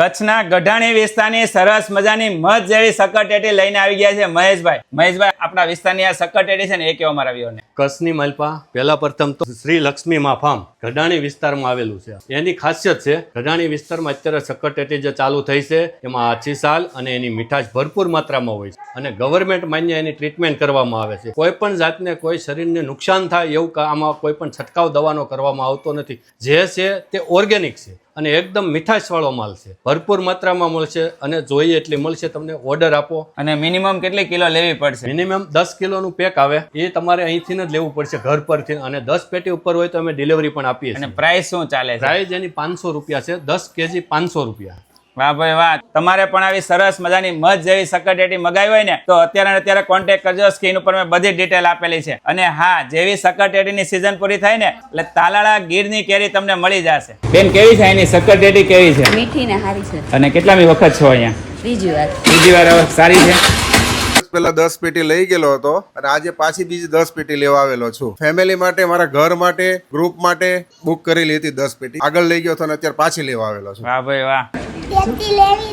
કચ્છના ગઢાણી વિસ્તારની સરસ મજાની મધ જેવી સકટેટી લઈને આવી ગયા છે મહેશભાઈ. મહેશભાઈ, આપણા વિસ્તારની આ સકટેટી છે ને, એ કેવા મારા વ્યુઅરને કચ્છની મલપા, પહેલા પ્રથમ તો શ્રી લક્ષ્મી મા ફાર્મ, ગઢાણી વિસ્તારમાં આવેલું છે. એની ખાસિયત છે, ગઢાણી વિસ્તારમાં અત્યારે સકટેટી જે ચાલુ થઈ છે, એમાં આછી સાલ અને એની મીઠાશ ભરપૂર માત્રામાં હોય છે. અને ગવર્મેન્ટ માન્ય એની ટ્રીટમેન્ટ કરવામાં આવે છે. કોઈ પણ જાતને, કોઈ શરીરને નુકસાન થાય એવું આમાં કોઈ પણ છંટકાવ દવાનો કરવામાં આવતો નથી. જે છે તે ઓર્ગેનિક છે. અને એકદમ મીઠાશવાળો માલ છે. ભરપૂર માત્રામાં મળશે અને જોઈએ એટલી મળશે તમને ઓર્ડર આપો. અને મિનિમમ કેટલી કિલો લેવી પડશે? મિનિમમ દસ કિલોનું પેક આવે. એ તમારે અહીંથી જ લેવું પડશે ઘર પરથી. અને દસ પેટી ઉપર હોય તો અમે ડિલિવરી પણ આપીએ અને પ્રાઇસ શું ચાલે પ્રાઇસ એની પાંચસો રૂપિયા છે. દસ કેજી પાંચસો રૂપિયા. વાહ ભાઈ વાહ. તમારે પણ આવી સરસ મજાની મધ જેવી સકટેટી મગાવી હોય ને તો અત્યારે અત્યારે કોન્ટેક્ટ કરજો. સ્ક્રીન ઉપર મેં બધી ડિટેલ આપેલી છે. અને હા જેવી સકટેટીની સિઝન પૂરી થાય ને એટલે તાલાળા ગીરની કેરી તમને મળી જશે. બેન કેવી છે એની સકટેટી કેવી છે? મીઠી ને સારી છે. અને કેટલામી વખત છો અહીંયા? બીજી વાર. બીજી વાર હવે સારી છે? પેલા દસ પેટી લઈ ગયેલો હતો અને આજે પાછી બીજી દસ પેટી લેવા આવેલો છું. ફેમિલી માટે મારા ઘર માટે ગ્રુપ માટે બુક કરેલી હતી દસ પેટી. આગળ લઈ ગયો હતો અને અત્યારે પાછી લેવા આવેલો છું. વાહ ભાઈ વાહ. Jati, levi.